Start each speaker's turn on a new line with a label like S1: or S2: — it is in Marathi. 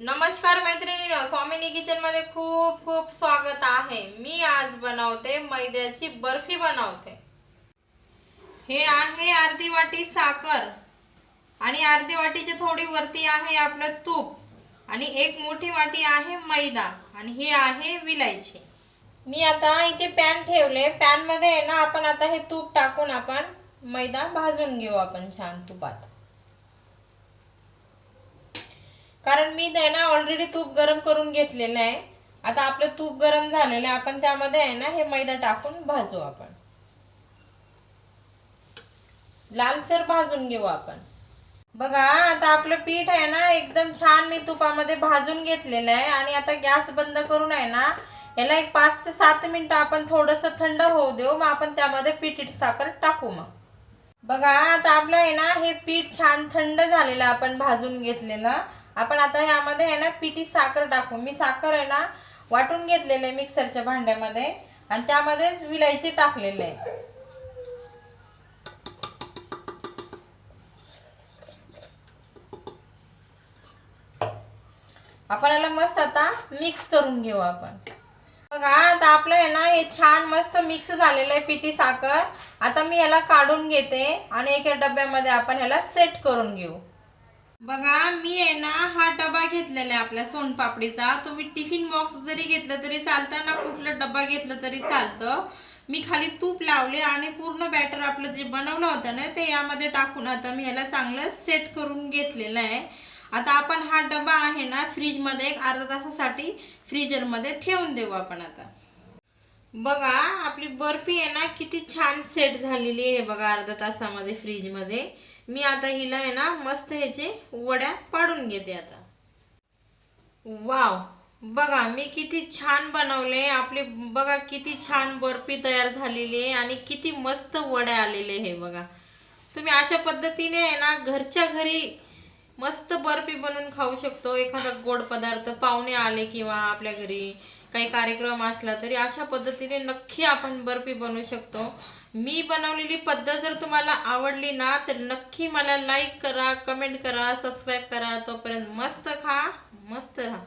S1: नमस्कार मैत्रिणी स्वामिनी किचनमध्ये खूप खूप स्वागत आहे. मी आज बनवते मैद्याची बर्फी बनवते. हे आहे अर्धी वाटी साखर. आणि अर्धी वाटीच्या थोडी वरती आहे आपलं तूप. आणि एक मोठी वाटी आहे मैदा. आणि ही आहे विलायची. मी आता इथे पॅन ठेवले. पॅनमध्ये आहे ना आपण आता हे तूप टाकून आपण मैदा भाजून घेऊ आपण छान तुपात. कारण मी आहे ना ऑलरेडी तूप गरम करून घेतलेलं आहे. आता आपलं तूप गरम झालेलं आहे आपण त्यामध्ये आहे ना हे मैदा टाकून भाजू आपण. लालसर भाजून घेऊ आपण. बघा आता आपलं पीठ आहे ना एकदम छान मी तुपामध्ये भाजून घेतलेलं आहे आणि आता गॅस बंद करून आहे ना याला एक पाच ते सात मिनटं आपण थोडंसं थंड होऊ देऊ मग आपण त्यामध्ये पिठीट साखर टाकू मग. बघा आता आपलं आहे ना हे पीठ छान थंड झालेलं आपण भाजून घेतलेलं. आपण आता ह्यामध्ये आहे ना पिठी साखर टाकू. मी साखर आहे ना वाटून घेतलेलं आहे मिक्सरच्या भांड्यामध्ये आणि त्यामध्येच विलायची टाकलेले आहे. आपण याला मस्त आता मिक्स करून घेऊ आपण. बघा आता आपलं आहे ना हे छान मस्त मिक्स झालेलं आहे पिठी साखर. आता मी याला काढून घेते आणि एका डब्यामध्ये आपण ह्याला सेट करून घेऊ. बघा मी आहे ना हा डबा घेतलेला आहे आपल्या सोनपापडीचा. तुम्ही टिफिन बॉक्स जरी घेतलं तरी चालतं ना कुठलं डबा घेतलं तरी चालतं. मी खाली तूप लावले आणि पूर्ण बॅटर आपलं जे बनवलं होतं ना ते यामध्ये टाकून आता मी ह्याला चांगलं सेट करून घेतलेलं आहे. आता आपण हा डबा आहे ना फ्रीजमध्ये एक अर्धा तासासाठी फ्रीजरमध्ये ठेवून देऊ आपण आता. बघा आपली बर्फी आहे ना किती छान सेट झालेली आहे बघा अर्धा तासामध्ये फ्रीजमध्ये मी आता हिला आहे ना मस्त ह्याचे वड्या पाडून घेते आता. वाव! बघा मी किती छान बनवले. आपले बघा किती छान बर्फी तयार झालेली आहे आणि किती मस्त वड्या आलेले आहे बघा. तुम्ही अशा पद्धतीने आहे ना घरच्या घरी मस्त बर्फी बनवून खाऊ शकतो. एखादा गोड पदार्थ पाहुणे आले किंवा आपल्या घरी काही कार्यक्रम असला तरी अशा पद्धतीने नक्की आपण बर्फी बनवू शकतो. मी बनवलेली पद्धत जर तुम्हाला आवडली ना तर नक्की मला लाईक करा कमेंट करा सबस्क्राईब करा. तोपर्यंत मस्त खा मस्त राहा.